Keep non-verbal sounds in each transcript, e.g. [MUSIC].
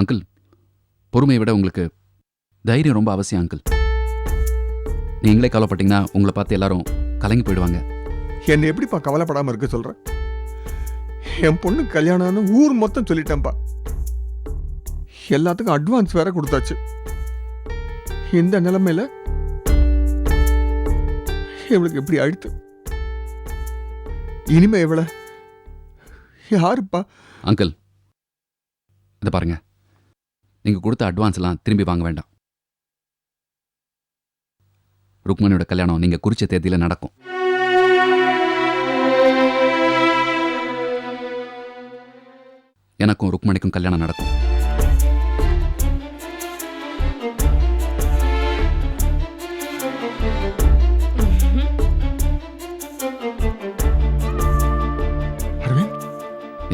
Uncle பொறுமையை விட உங்களுக்கு தைரியம் ரொம்ப அவசியம் அங்கிள் நீங்களே கவலைப்பட்டீங்கன்னா உங்களை பார்த்து எல்லாரும் கலங்கி போயிடுவாங்க. என்னை எப்படிப்பா கவலைப்படாம இருக்க சொல்ற? என் பொண்ணு கல்யாணம்னு ஊர் மொத்தம் சொல்லிட்டேன்ப்பா. எல்லாத்துக்கும் அட்வான்ஸ் வேற கொடுத்தாச்சு. இந்த நிலைமையில இவளுக்கு எப்படி அழுத்து இனிமே இவளை யாருப்பா? அங்கிள் இதை பாருங்க. நீங்க கொடுத்த அட்வான்ஸ்லாம் திரும்பி வாங்க வேண்டாம். ருக்மணியோட கல்யாணம் நீங்க குறிச்ச தேதியில நடக்கும். எனக்கும் ருக்மணிக்கும் கல்யாணம் நடக்கும்.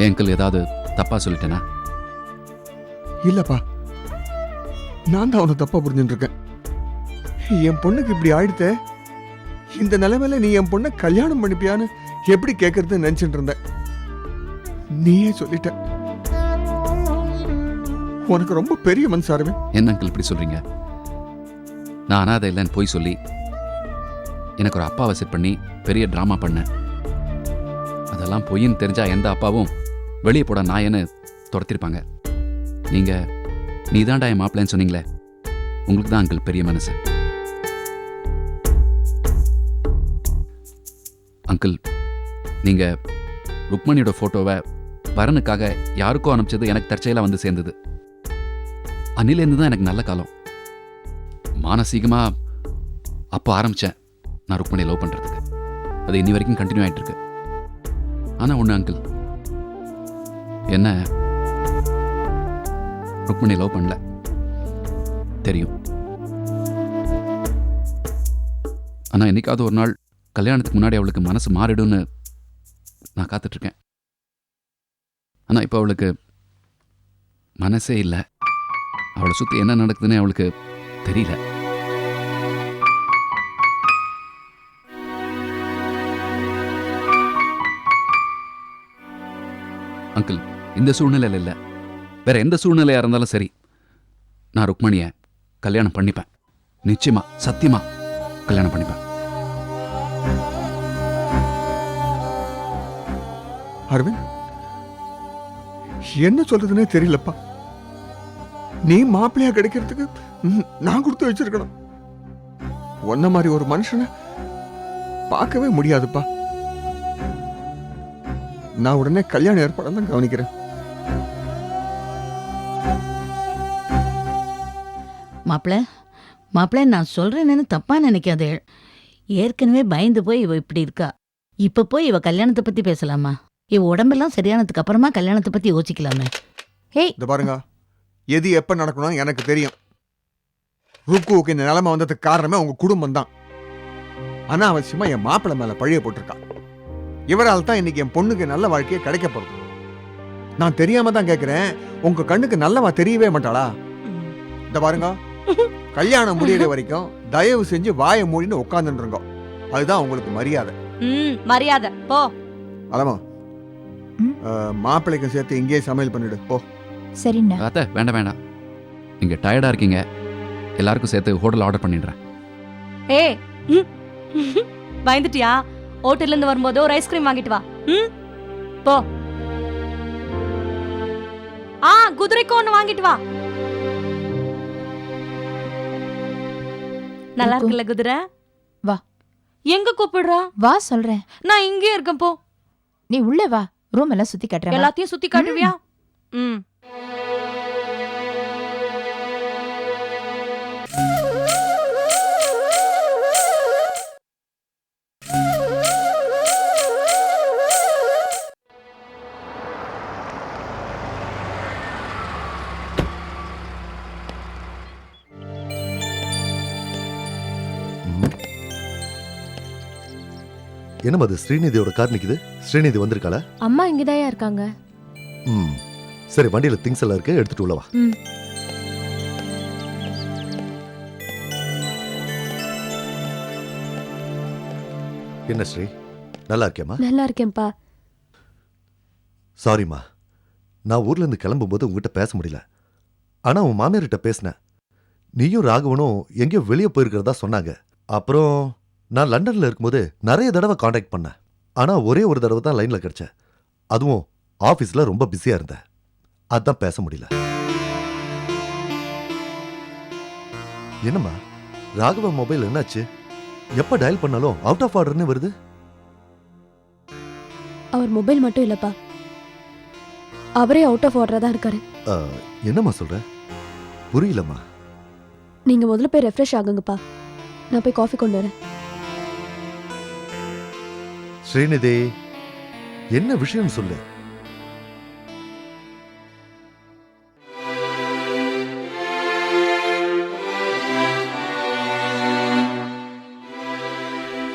அங்கிள் ஏதாவது தப்பா சொல்லிட்டேனா? இல்லப்பா. நான் தான் அவனை தப்பாக புரிஞ்சுட்டு இருக்கேன் என் பொண்ணுக்கு இப்படி ஆயிடுத்தே? இந்த நிலைமையில நீ என் பொண்ணை கல்யாணம் பண்ணிப்பியான்னு எப்படி கேட்கறதுன்னு நினச்சிட்டு இருந்தேன் நீயே சொல்லிட்ட. உனக்கு ரொம்ப பெரிய மனசு என்ன அங்கிள் இப்படி சொல்கிறீங்க நான் அனாதை இல்லைன்னு போய் சொல்லி எனக்கு ஒரு அப்பாவை செட் பண்ணி பெரிய ட்ராமா பண்ணேன். அதெல்லாம் பொய்ன்னு தெரிஞ்சா எந்த அப்பாவும் வெளியே போட நாயன்னு துரத்திருப்பாங்க. நீங்கள் நீ தான்டா என் மாப்பிள்ளைன்னு சொன்னீங்களே. உங்களுக்கு தான் அங்கிள் பெரிய மனசு. அங்கிள் நீங்கள் ருக்மணியோட ஃபோட்டோவை வரனுக்காக யாருக்கோ அனுப்பிச்சது எனக்கு தற்செயலாக வந்து சேர்ந்தது. அன்னிலேருந்து தான் எனக்கு நல்ல காலம். மானசீகமாக அப்போ ஆரம்பிச்சேன் நான் ருக்மணியை லவ் பண்ணுறதுக்கு அது இன்னி வரைக்கும் கண்டினியூ ஆயிட்டு இருக்கு. ஒன்று ஒண்ணு அங்கிள். என்ன ருக்மணி லவ் பண்ணல. தெரியும். ஆனா என்னைக்காவது ஒரு நாள் கல்யாணத்துக்கு முன்னாடி அவளுக்கு மனசு மாறிடும்னு நான் காத்துட்டு இருக்கேன் ஆனா இப்போ அவளுக்கு மனசே இல்லை. அவளை சுத்தி என்ன நடக்குதுன்னு அவளுக்கு தெரியல. அங்கிள் இந்த சூழ்நிலையில் இல்லை. வேற எந்த சூழ்நிலையா இருந்தாலும் சரி நான் ருக்மணிய கல்யாணம் பண்ணிப்பேன். நிச்சயமா சத்தியமா கல்யாணம் பண்ணிப்பேன். அரவிந்த் என்ன சொல்றதுன்னே தெரியலப்பா. நீ மாப்பிள்ளையா கிடைக்கிறதுக்கு நான் கொடுத்து வச்சிருக்கணும். ஒன்ன மாதிரி ஒரு மனுஷனை பார்க்கவே முடியாதுப்பா. நான் உடனே கல்யாண ஏற்பாடு தான் கவனிக்கிறேன். மாப்பிள மாப்பிள நான் சொல்றேன்னு தப்பா நினைக்காதே. ஏற்கனவே பயந்து போய் இவ இப்படி இருக்கா. இப்ப போய் இவ கல்யாணத்தை பத்தி பேசலாமா? இவ உடம்பெல்லாம் சரியானதுக்கு அப்புறமா கல்யாணத்தை பத்தி யோசிக்கலாமே. ஹேய்! இந்த பாருங்க. எது எப்ப நடக்கணும் எனக்கு தெரியும். ருக்குவுக்கு இந்த நிலைமை வந்ததுக்கு காரணமே உங்க குடும்பம் தான் அனாவசியமா என் மாப்பிள்ளை மேல பழிய போட்டிருக்கா. இவரால் தான் இன்னைக்கு என் பொண்ணுக்கு நல்ல வாழ்க்கையே கிடைக்க போகுது நான் தெரியாம தான் கேக்குறேன். உங்க கண்ணுக்கு நல்லவா தெரியவே மாட்டாளா? இந்த பாருங்க. கல்யாணம் முடியிற வரைக்கும் தயவு செஞ்சு வாயை மூடின்னு உட்காந்துருங்க அதுதான் உங்களுக்கு மரியாதை. ம் மரியாதை. போ. அலமா ம். மாப்பிள்ளைக்கு சேர்த்து இங்கேயே சமையல் பண்ணிடு. போ. சரிண்ணா. அத்தை வேண்டாம் வேண்டாம். நீங்க டயர்டா இருக்கீங்க. எல்லாருக்கும் சேர்த்து ஹோட்டல் ஆர்டர் பண்ணிடுறேன். ஏய் ம். பயந்துட்டியா? ஹோட்டல்ல இருந்து வரும்போது ஒரு ஐஸ்கிரீம் வாங்கிட்டு வா. ம் போ. ஆ குதிரைக்கு ஒண்ணு வாங்கிட்டு வா. நல்லா. இருக்குல்ல குதிரை? வா. எங்க கூப்பிடுறா? வா சொல்றேன். நான் இங்கே இருக்கேன் போ. நீ உள்ள வா. ரூம் எல்லாம் சுத்தி காட்டுறேன் வா. எல்லாத்தையும் சுத்தி காட்டுவியா? ம். என்னம்மா அது? ஸ்ரீநிதியோட கார் நிக்குது. ஸ்ரீநிதி வந்திருக்காளா? அம்மா இங்கதாயா இருக்காங்க. ம். சரி வண்டியில திங்ஸ் எல்லாம் இருக்கு எடுத்துட்டு உள்ள வா. ம். என்ன ஸ்ரீ? நல்லா இருக்கியாம்மா? நல்லா இருக்கேன்ப்பா. சாரிம்மா நான் ஊர்ல இருந்து கிளம்பும்போது உங்ககிட்ட பேச முடியல. ஆனா உன் மாமியார்கிட்ட பேசினேன். நீயும் ராகவனும் எங்கேயோ வெளியே போயிருக்கிறதா சொன்னாங்க. அப்புறம் நான் லண்டன்ல இருக்கும்போது நிறைய தடவை காண்டாக்ட் பண்ணேன். ஆனா ஒரே ஒரு தடவை தான் லைன்ல கிடைச்சேன் அதுவும் ஆபீஸ்ல ரொம்ப பிஸியா இருந்தேன் அதான் பேச முடியல. என்னம்மா? ராகவ மொபைல் என்னாச்சு? எப்ப டயல் பண்ணாலும் அவுட் ஆஃப் ஆர்டர்னு வருது? அவர் மொபைல் மட்டும் இல்லப்பா. அவரே அவுட் ஆஃப் ஆர்டரா தான் இருக்காரு. ஆ, என்னம்மா சொல்ற? புரியலம்மா. நீங்க முதல்ல போய் ரெஃப்ரெஷ் ஆகுங்கப்பா. நான் போய் காஃபி கொண்டு வரேன். ஸ்ரீநிதி என்ன விஷயம் சொல்லு?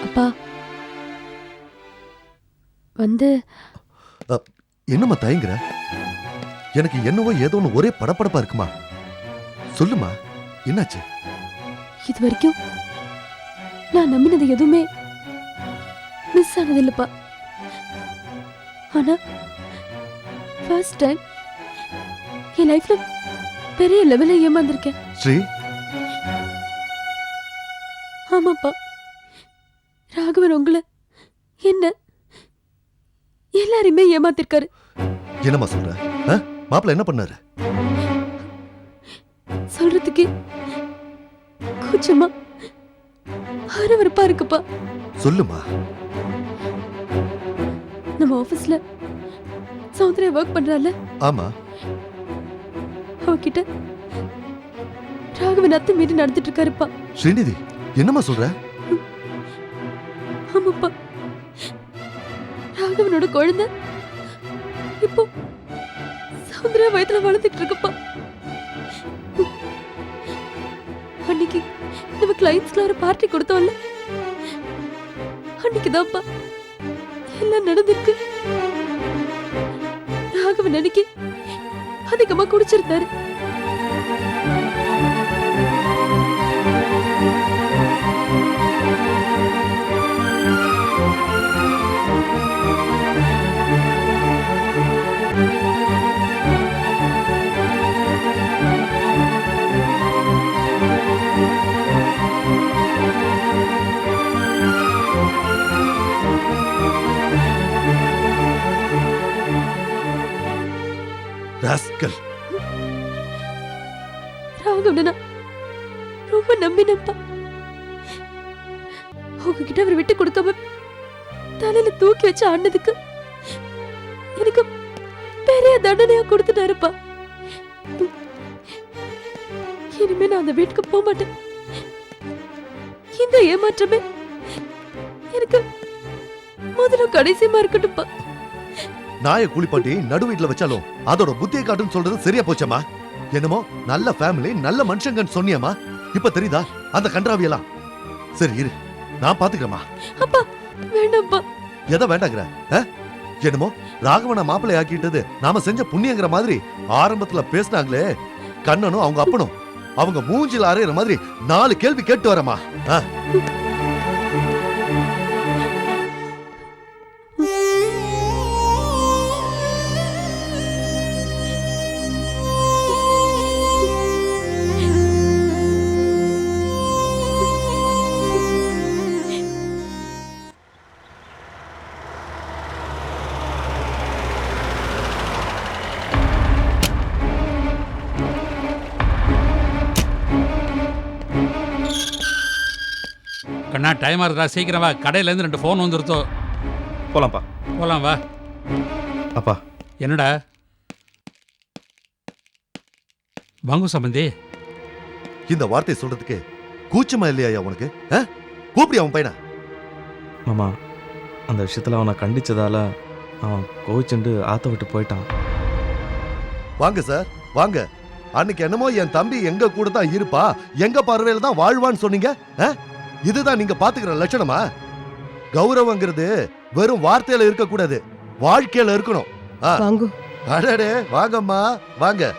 அப்பா வந்து என்னம்மா தயங்குற? எனக்கு என்னவோ ஏதோன்னு ஒரே படபடப்பா இருக்குமா? சொல்லுமா என்னாச்சு? இது வரைக்கும் நான் நம்பினது எதுவுமே மிஸ் ஆனது இல்லப்பா ஆனா ஃபர்ஸ்ட் டைம் என் லைஃப்ல பெரிய லெவல்ல ஏமாந்திருக்கேன். ஸ்ரீ? ஆமாப்பா. ராகவன் உங்களை என்ன எல்லாரையுமே ஏமாத்திருக்காரு. என்னம்மா சொல்ற? மாப்பிள்ளை என்ன பண்ணாரு? சொல்றதுக்கே கூச்சமா அருவருப்பா இருக்குப்பா. சொல்லுமா நம்ம ஆபீஸ்ல சௌந்தர்யா ஒர்க் பண்றால ஆமா. அவகிட்ட ராகவன் அத்தை மீறி நடந்துட்டு இருக்காருப்பா ஸ்ரீநிதி என்னம்மா சொல்ற? ஆமாப்பா. ராகவனோட குழந்தை இப்போ சௌந்தர்யா வயத்துல வளர்ந்துட்டு இருக்குப்பா அன்னைக்கு நம்ம கிளைண்ட்ஸ்ல ஒரு பார்ட்டி கொடுத்தோம்ல. அன்னைக்குதான்ப்பா. எல்லாம் நடந்திருக்கு? ராகவன் அன்னைக்கு அதிகமா குடிச்சிருந்தாரு. ராஸ்கல் ராகவனை ரொம்ப நம்பினப்பா. உங்ககிட்ட அவர் விட்டு கொடுக்காம தலையில தூக்கி வச்சு ஆடினதுக்கு எனக்கு பெரிய தண்டனையா கொடுத்துட்டாருப்பா. இனிமே நான் அந்த வீட்டுக்கு போக மாட்டேன். இந்த ஏமாற்றமே எனக்கு முதல்ல கடைசியமா இருக்கட்டும்ப்பா. நாயை குளிப்பாட்டி நடு வீட்டுல வச்சாலும் அதோட புத்தியை காட்டுன்னு சொல்றது சரியா போச்சம்மா. என்னமோ நல்ல ஃபேமிலி நல்ல மனுஷங்கன்னு சொன்னியம்மா. இப்ப தெரியுதா? அந்த கன்றாவியெல்லாம். சரி இரு. நான் பாத்துக்கிறேம்மா. அப்பா வேண்டாம்ப்பா. எதை வேண்டாங்கிற? என்னமோ ராகவனை மாப்பிள்ளை ஆக்கிட்டது நாம செஞ்ச புண்ணியங்கிற மாதிரி ஆரம்பத்துல பேசினாங்களே. கண்ணனும் அவங்க அப்பனும். அவங்க மூஞ்சில அறையிற மாதிரி நாலு கேள்வி கேட்டு வரமா டைம் ஆகுதா சீக்கிரம் வா. கடையிலேருந்து ரெண்டு ஃபோன் வந்துருத்தோ. போலாம்ப்பா. போலாம் வா. அப்பா. என்னடா? வாங்கு சம்பந்தி. இந்த வார்த்தையை சொல்றதுக்கு கூச்சமா இல்லையா உனக்கு? ஆ? கூப்பிடி அவன் பையனா. மாமா அந்த விஷயத்தில் அவனை கண்டிச்சதால அவன் கோவிச்சுண்டு ஆத்த விட்டு போயிட்டான். வாங்க சார் வாங்க. அன்னைக்கு என்னமோ என் தம்பி எங்க கூட தான் இருப்பா. எங்க பார்வையில தான் வாழ்வான்னு சொன்னீங்க? ஆ? இதுதான் நீங்க பாத்துக்கிற லட்சணமா? கௌரவங்கிறது வெறும் வார்த்தையில இருக்க கூடாது வாழ்க்கையில இருக்கணும். அடடே வாங்கம்மா. வாங்க.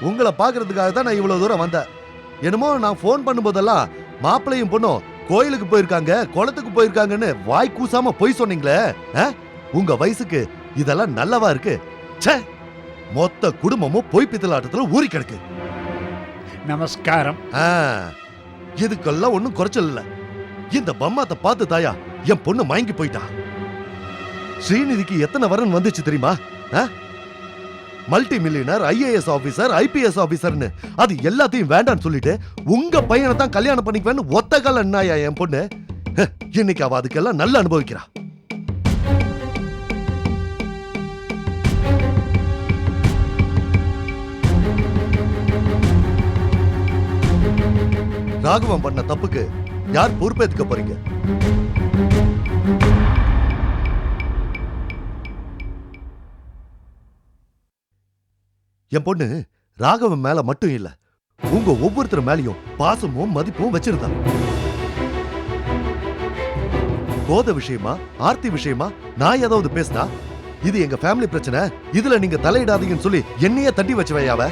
உங்களை பாக்குறதுக்காக தான் நான் இவ்வளவு தூரம் வந்தேன். என்னமோ நான் ஃபோன் பண்ணும்போதெல்லாம் மாப்பிள்ளையும் பொண்ணும் கோயிலுக்கு போயிருக்காங்க குளத்துக்கு போயிருக்காங்கன்னு வாய் கூசாம பொய் சொன்னீங்களே? ஆ? உங்க வயசுக்கு இதெல்லாம் நல்லவா இருக்கு? ச்சே! மொத்த குடும்பமும் பொய் பித்தலாட்டத்துல ஊறி கிடக்கு. நமஸ்காரம். ஆ, இதுக்கெல்லாம் ஒண்ணும் குறைச்சல் இல்ல. இந்த பம்மாத்த பார்த்து தாயா என் பொண்ணு மயங்கி போயிட்டா. ஸ்ரீநிதிக்கு எத்தனை வரன் வந்துச்சு தெரியுமா? Multi millionaire IAS officer IPS ஆபீசர்னு. அது எல்லாத்தையும் வேண்டாம்னு சொல்லிட்டு உங்க பையனை தான் கல்யாணம் பண்ணிக்குவேன்னு ஒத்த கால என்னாயா என் பொண்ணு? இன்னைக்கு அவ அதுக்கெல்லாம் நல்லா அனுபவிக்கிறா. ராகவம் பண்ண தப்புக்கு யார் பொறுப்பேத்துக்க போறீங்க? என் பொண்ணு ராகவன் மேல மட்டும் இல்ல உங்க ஒவ்வொருத்தர் மேலயும் பாசமும் மதிப்பும் வச்சிருந்தா. கோத விஷயமா ஆர்த்தி விஷயமா நான் ஏதாவது பேசினா இது எங்க ஃபேமிலி பிரச்சனை இதுல நீங்க தலையிடாதீங்கன்னு சொல்லி என்னையே தட்டி வச்சவையாவ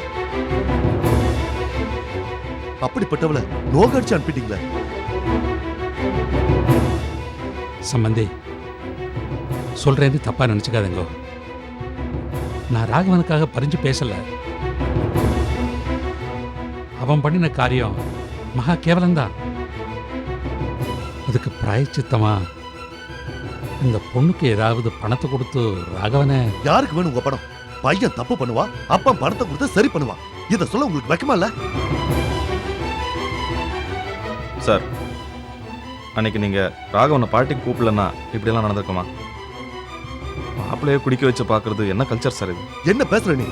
அப்படிப்பட்டவளை நோகடிச்சு அனுப்பிட்டீங்களே. சம்பந்தி சொல்றேன்னு தப்பா நினைச்சுக்காதங்கோ. நான் ராகவனுக்காக பறிஞ்சு பேசல. அவன் பண்ணின காரியம் மகா கேவலம்தான். அதுக்கு பிராயச்சித்தமா இந்த பொண்ணுக்கு ஏதாவது பணத்தை கொடுத்து ராகவனை யாருக்கு வேணும் உங்க பணம்? பையன் தப்பு பண்ணுவா அப்பா பணத்தை கொடுத்து சரி பண்ணுவா. இத சொல்ல உங்களுக்கு வைக்கமா இல்ல? சார் அன்னைக்கு நீங்கள் ராகவனை பார்ட்டிக்கு கூப்பிடலன்னா இப்படியெல்லாம் நடந்திருக்குமா? மாப்பிள்ளையே குடிக்க வச்சு பார்க்கறது என்ன கல்ச்சர் சார் இது? என்ன பேசுற நீ?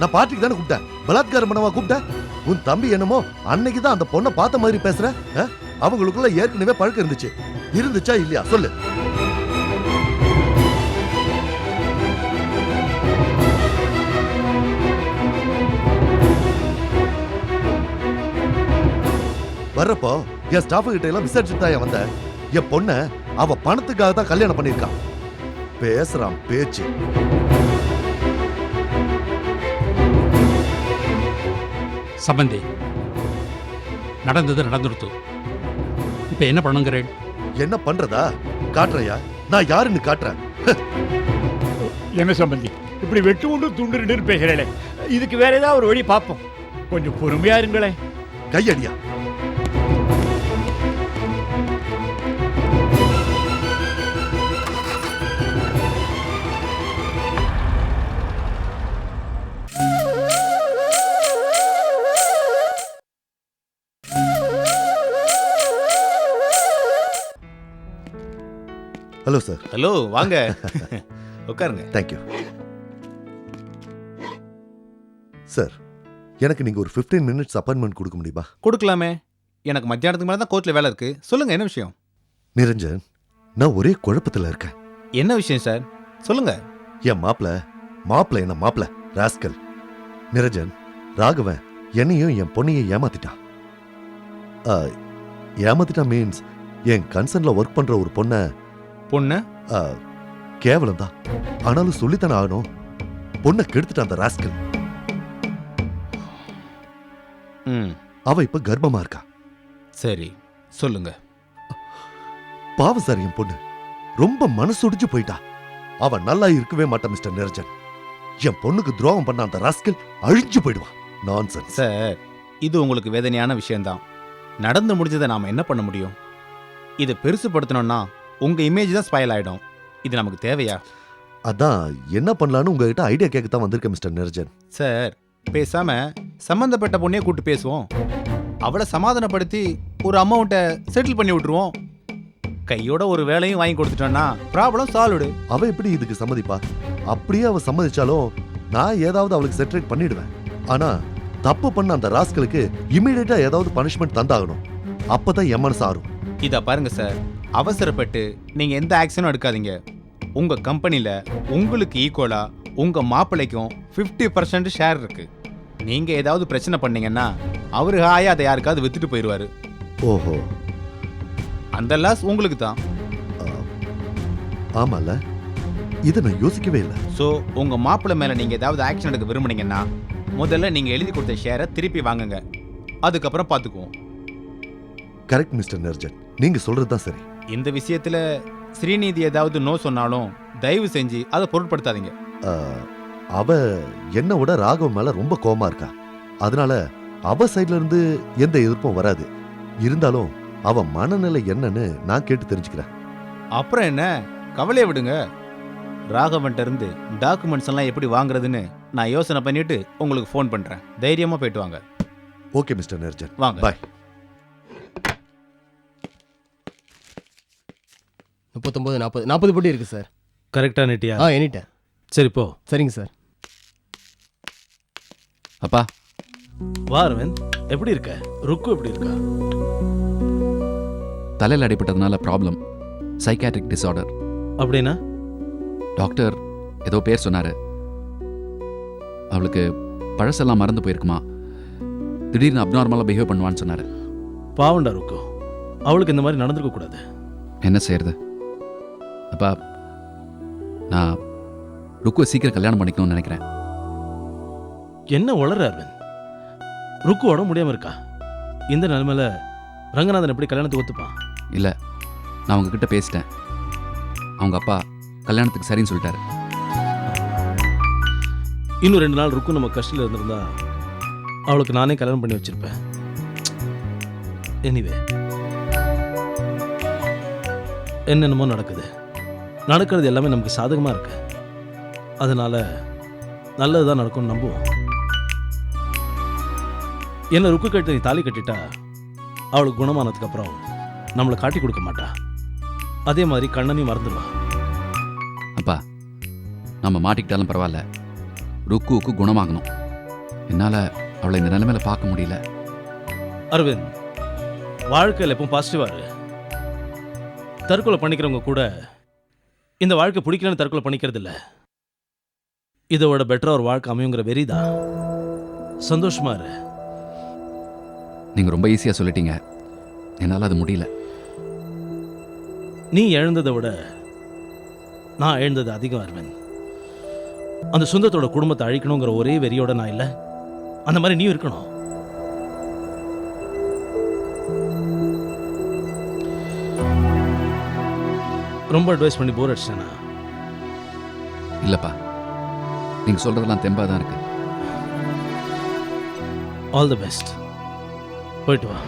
நான் பார்ட்டிக்கு தானே கூப்பிட்டேன். பலாத்காரம் பண்ணவா கூப்பிட்டேன் உன் தம்பி என்னமோ அன்னைக்கு தான் அந்த பொண்ணை பார்த்த மாதிரி பேசுற? அவங்களுக்குள்ள ஏற்கனவே பழக்கம் இருந்துச்சு. இருந்துச்சா இல்லையா? சொல்லு. வர்றப்போ என் ஸ்டாஃப் கிட்ட எல்லாம் விசாரிச்சுட்டு தான் வந்த என் பொண்ண அவ பணத்துக்காக தான் கல்யாணம் பண்ணிருக்கான் பேசுறான் பேச்சு. சம்பந்தி நடந்தது நடந்துடுத்து. இப்ப என்ன பண்ணுங்கிறேன்? என்ன பண்றதா? காட்டுறையா? நான் யாருன்னு காட்டுறேன். என்ன சம்பந்தி? இப்படி வெட்டு உண்டு துண்டு ரெண்டு பேசுறேன் இதுக்கு வேற ஏதாவது ஒரு வழி பார்ப்போம். கொஞ்சம் பொறுமையா இருங்களேன். கையடியா? ஹலோ சார் ஹலோ வாங்க. [LAUGHS] உட்காருங்க. தேங்க்யூ சார் எனக்கு நீங்க ஒரு 15 மினிட்ஸ் அப்பாயின்மெண்ட் கொடுக்க முடியுமா? கொடுக்கலாமே. எனக்கு மத்தியானத்துக்கு மேலே தான் கோர்ட்டில் வேலை இருக்கு. சொல்லுங்க என்ன விஷயம்? நிரஞ்சன் நான் ஒரே குழப்பத்துல இருக்கேன். என்ன விஷயம் சார் சொல்லுங்க. என் மாப்பிள மாப்பிள என்ன மாப்பிள? ராஸ்கல். நிரஞ்சன் ராகவன் என்னையும் என் பொண்ணையும் ஏமாத்திட்டான் ஆ, ஏமாத்திட்டான் மீன்ஸ் என் கன்சர்ன்ல ஒர்க் பண்ற ஒரு பொண்ணை பொண்ணு? கேவலம் தான் ஆனாலும் சொல்லித்தானே ஆகணும். பொண்ணை கெடுத்துட்டான் அந்த ராஸ்கல். ம். அவ இப்ப கர்ப்பமா இருக்கா? சரி சொல்லுங்க. பாவம் சார் என் பொண்ணு. ரொம்ப மனசொடிச்சு போயிட்டா. அவ நல்லா இருக்கவே மாட்டான் மிஸ்டர் நிரஞ்சன். என் பொண்ணுக்கு துரோகம் பண்ண அந்த ராஸ்கல் அழிஞ்சு போயிடுவான். நான்சென்ஸ் சார் இது உங்களுக்கு வேதனையான விஷயம்தான். நடந்து முடிஞ்சதை நாம் என்ன பண்ண முடியும்? இதை பெருசுப்படுத்தணும்னா உங்க இமேஜ் தான் ஸ்பாயில் ஆயிடும். இது நமக்கு தேவையா? அதான் என்ன பண்ணலான்னு உங்ககிட்ட ஐடியா கேட்க தான் வந்திருக்கேன் மிஸ்டர் நிரஞ்சன். சார் பேசாம சம்பந்தப்பட்ட பொண்ணையே கூட்டு பேசுவோம். அவளை சமாதானப்படுத்தி ஒரு அமௌண்ட்டை செட்டில் பண்ணி விட்டுருவோம். கையோட ஒரு வேலையும் வாங்கி கொடுத்துட்டோம்னா ப்ராப்ளம் சால்வ்டு அவ எப்படி இதுக்கு சம்மதிப்பா? அப்படியே அவ சம்மதிச்சாலும் நான் ஏதாவது அவளுக்கு செட்டரேட் பண்ணிடுவேன். ஆனா தப்பு பண்ண அந்த ராஸ்களுக்கு இமீடியட்டா ஏதாவது பனிஷ்மெண்ட் தந்தாகணும். அப்பதான் என் மனசு ஆறும். இதை பாருங்க சார் அவசரப்பட்டு நீங்க எந்த ஆக்ஷனும் எடுக்காதீங்க. உங்க கம்பெனில உங்களுக்கு ஈக்குவலா உங்க மாப்பிள்ளைக்கும் 50% பர்சன்ட் ஷேர் இருக்கு. நீங்க ஏதாவது பிரச்சனை பண்ணீங்கன்னா அவரு ஹாயா அதை யாருக்காவது வித்துட்டு போயிடுவாரு ஓஹோ. அந்த லாஸ் உங்களுக்கு தான். ஆமால இதை நான் யோசிக்கவே இல்லை. ஸோ உங்க மாப்பிள்ளை மேல நீங்க ஏதாவது ஆக்ஷன் எடுக்க விரும்புனீங்கன்னா முதல்ல நீங்க எழுதி கொடுத்த ஷேரை திருப்பி வாங்குங்க. அதுக்கப்புறம் பார்த்துக்குவோம் கரெக்ட் மிஸ்டர் நிரஞ்சன் நீங்க சொல்றது தான் சரி. இந்த விஷயத்துல ஸ்ரீநிதி ஏதாவது நோ சொன்னாலும் தயவு செஞ்சு அதை பொருட்படுத்தாதீங்க. ஆ, அவ என்னை விட ராகவ் மேல ரொம்ப கோவமா இருக்கா. அதனால அவ சைடுல இருந்து எந்த எதிர்ப்பும் வராது. இருந்தாலும் அவ மனநிலை என்னன்னு நான் கேட்டு தெரிஞ்சுக்கிறேன். அப்புறம் என்ன? கவலையை விடுங்க. ராகவன்ட்ட இருந்து டாக்குமெண்ட்ஸ் எல்லாம் எப்படி வாங்குறதுன்னு நான் யோசனை பண்ணிட்டு உங்களுக்கு ஃபோன் பண்றேன். தைரியமா போயிட்டு வாங்க. Okay mister Nirjan. வாங்க. பாய் முப்பத்தொம்போது நாற்பது. நாற்பது பட்டி இருக்கு சார். கரெக்டா நெட்டியா? ஆ எனிட்டேன் சரி போ. சரிங்க சார். அப்பா. வா அரவிந்த். எப்படி இருக்க? ருக்கு எப்படி இருக்கா? தலையில் அடிபட்டதுனால ப்ராப்ளம் சைக்காட்ரிக் டிஸார்டர் அப்படின்னா? டாக்டர் ஏதோ பேர் சொன்னார். அவளுக்கு பழசெல்லாம் மறந்து போயிருக்குமா? திடீர்னு அப்நார்மலாக பிஹேவ் பண்ணுவான்னு சொன்னார். பாவண்டா ருக்கு. அவளுக்கு இந்த மாதிரி நடந்திருக்க கூடாது என்ன செய்யறது? அப்பா நான் ருக்குவை சீக்கிரம் கல்யாணம் பண்ணிக்கணும்னு நினைக்கிறேன். என்ன வளர அரவிந்த்? ருக்கு உடம்பு முடியாம இருக்கா? இந்த நிலைமையில ரங்கநாதன் எப்படி கல்யாணத்துக்கு ஒத்துப்பான்? இல்லை நான் உங்ககிட்ட பேசிட்டேன். அவங்க அப்பா கல்யாணத்துக்கு சரின்னு சொல்லிட்டாரு. இன்னும் ரெண்டு நாள் ருக்கு நம்ம கஷ்டில் இருந்திருந்தா அவளுக்கு நானே கல்யாணம் பண்ணி வச்சிருப்பேன். எனிவே என்னென்னமோ நடக்குது. நடக்கிறது எல்லாமே நமக்கு சாதகமாக இருக்கு. அதனால நல்லதுதான் நடக்கும்னு நம்புவோம். என்ன ருக்கு கட்டு நீ தாலி கட்டிட்டா அவளுக்கு குணமானதுக்கு அப்புறம் நம்மளை காட்டி கொடுக்க மாட்டா. அதே மாதிரி கண்ணனையும் மறந்துடுவா. அப்பா நம்ம மாட்டிக்கிட்டாலும் பரவாயில்ல. ருக்குவுக்கு குணமாகணும். என்னால் அவளை இந்த நிலைமையில பார்க்க முடியல. அரவிந்த் வாழ்க்கையில் எப்பவும் பாசிட்டிவாக இரு. தற்கொலை பண்ணிக்கிறவங்க கூட இந்த வாழ்க்கை பிடிக்கலன்னு தற்கொலை பண்ணிக்கிறது இல்ல இதோட பெட்டரா ஒரு வாழ்க்கை அமையுங்கிற வெறிதான் சந்தோஷமா இரு. நீங்கள் ரொம்ப ஈஸியாக சொல்லிட்டீங்க. என்னால் அது முடியல. நீ எழுந்ததை விட நான் எழுந்தது அதிகம் அரவிந்த். அந்த சொந்தத்தோட குடும்பத்தை அழிக்கணுங்கிற ஒரே வெறியோட நான் இல்லை. அந்த மாதிரி நீ இருக்கணும். ரொம்ப அட்வைஸ் பண்ணி போர் அடிச்சிட்டேனா? இல்லைப்பா. நீங்கள் சொல்கிறதெல்லாம் தெம்பாக தான் இருக்குது ஆல் தி பெஸ்ட் போயிட்டு வா.